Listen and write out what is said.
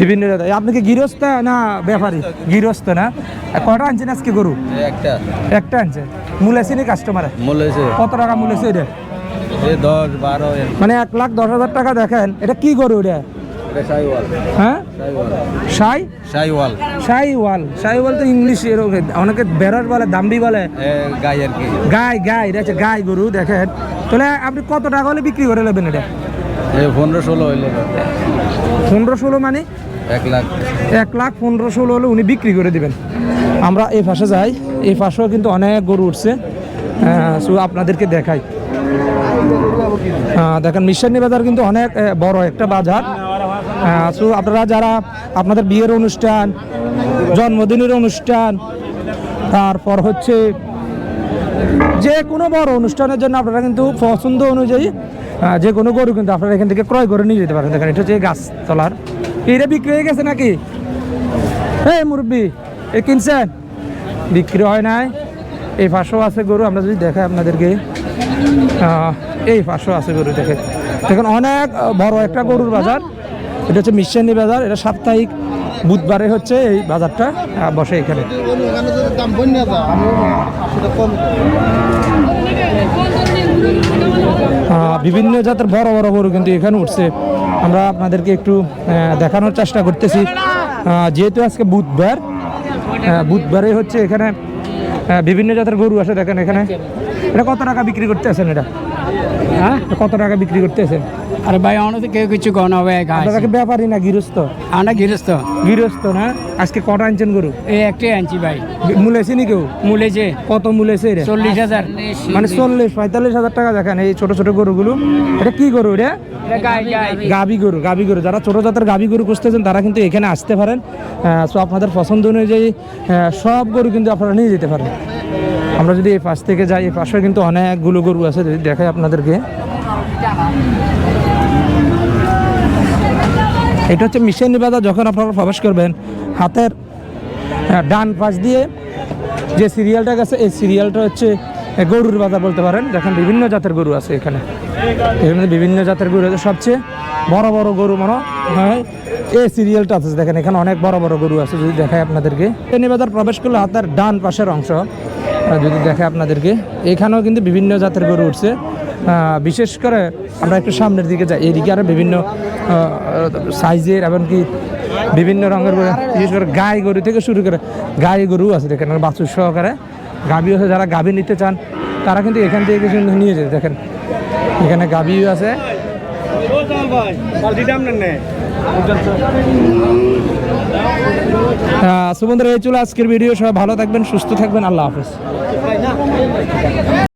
বিভিন্ন জাতের আপনি কি গৃহস্থ না ব্যাপারী? গৃহস্থ না? কটা আনছেন আজকে গরু? একটা। একটা আনছে মূল আছে নি কাস্টমারে হয়েছে কত টাকা মূল আছে এটা? দশ বারো মানে এক লাখ দশ হাজার টাকা দেখেন এটা কি গরু এটা? হ্যাঁ? সাইওয়াল। সাই? সাইওয়াল। সাইওয়াল। সাইওয়াল তো ইংলিশ অনেকে বেরোর বলে দাম্বি বলে। গাই আর কি। গাই গাই এটা হচ্ছে গাই গরু দেখেন। তাহলে আপনি কত টাকা হলে বিক্রি করে নেবেন এটা? পনেরো ষোলো হইলে। পনেরো ষোলো মানে? এক লাখ এক লাখ পনেরো ষোলো হলে উনি বিক্রি করে দিবেন। আমরা এই পাশে যাই। এই পাশেও কিন্তু অনেক গরু উঠছে। সো আপনাদেরকে দেখাই। দেখেন, মিশানি বাজার কিন্তু অনেক বড় একটা বাজার। সো আপনারা যারা আপনাদের বিয়ের অনুষ্ঠান, জন্মদিনের অনুষ্ঠান, তারপর হচ্ছে যে কোনো বড় অনুষ্ঠানের জন্য আপনারা কিন্তু পছন্দ অনুযায়ী যে কোনো গরু কিন্তু আপনারা এখান থেকে ক্রয় করে নিয়ে যেতে পারেন। এটা হচ্ছে গাছ তলার এটা বিক্রি হয়ে গেছে নাকি? এই মুরব্বী, এ কিনছেন? বিক্রি হয় নাই। এই পাশেও আছে গরু, আমরা যদি দেখাই আপনাদেরকে। এই পাশেও আছে গরু দেখে দেখেন, অনেক বড় একটা গরুর বাজার। এটা হচ্ছে মিশানি বাজার, এটা সাপ্তাহিক। বুধবারে হচ্ছে এই বাজারটা বসে এখানে। বিভিন্ন জাতের বড় বড় গরু কিন্তু এখানে উঠছে। আমরা আপনাদেরকে একটু দেখানোর চেষ্টা করতেছি। যেহেতু আজকে বুধবার বুধবারে হচ্ছে এখানে বিভিন্ন জাতের গরু আসে দেখেন এখানে। এটা কত টাকা বিক্রি করতে আছেন এটা? হ্যাঁ কত টাকা বিক্রি করতে আছেন? আরে ভাই আমাদের কেউ কিছু কন হবে আপনারা কি ব্যাপারী না গৃহস্থ। আমরা গৃহস্থ। গৃহস্থ না? আজকে কটা আনছেন গরু? এই একটাই আনছি ভাই। মূলেছে নি কেউ? মূলেছে। কত মূলেছে এটা চল্লিশ হাজার। মানে চল্লিশ পঁয়তাল্লিশ হাজার টাকা দেখেন এই ছোট ছোট গরুগুলো। এটা কি গরু এটা? গাবি গরু গাবি গরু। যারা ছোট জাতের গাবি গরু খুঁজতেছেন তারা কিন্তু এখানে আসতে পারেন। সো আপনাদের পছন্দ অনুযায়ী সব গরু কিন্তু আপনারা নিয়ে যেতে পারেন। আমরা যদি এই পাশ থেকে যাই এই পাশে কিন্তু অনেকগুলো গরু আছে যদি দেখাই আপনাদেরকে। এটা হচ্ছে মিশন বাজার যখন আপনারা প্রবেশ করবেন হাতের আহ, ডান পাশ দিয়ে যে সিরিয়ালটা গেছে এই সিরিয়ালটা হচ্ছে গরুর বাজার বলতে পারেন দেখেন বিভিন্ন জাতের গরু আছে এখানে। এখানে বিভিন্ন জাতের গরু আছে। সবচেয়ে বড় বড় গরু মনে হয় এই সিরিয়ালটা আছে। দেখেন এখানে অনেক বড় বড় গরু আছে যদি দেখায় আপনাদেরকে। এই বাজার প্রবেশ করলে হাতের ডান পাশের অংশ যদি দেখে আপনাদেরকে এখানেও কিন্তু বিভিন্ন জাতের গরু উঠছে। বিশেষ করে আমরা একটু সামনের দিকে যাই। এদিকে আরও বিভিন্ন সাইজের এমনকি বিভিন্ন রঙের বিশেষ করে গাই গরু থেকে শুরু করে গাই গরু আছে দেখেন বাছুর সহকারে গাভী আছে। যারা গাভী নিতে চান, তারা কিন্তু এখান থেকে কিন্তু নিয়ে যেতে দেখেন, এখানে গাভীও আছে। সুবন্ধুরা এই চলে আজকের ভিডিও। সবাই ভালো থাকবেন, সুস্থ থাকবেন। আল্লাহ হাফেজ।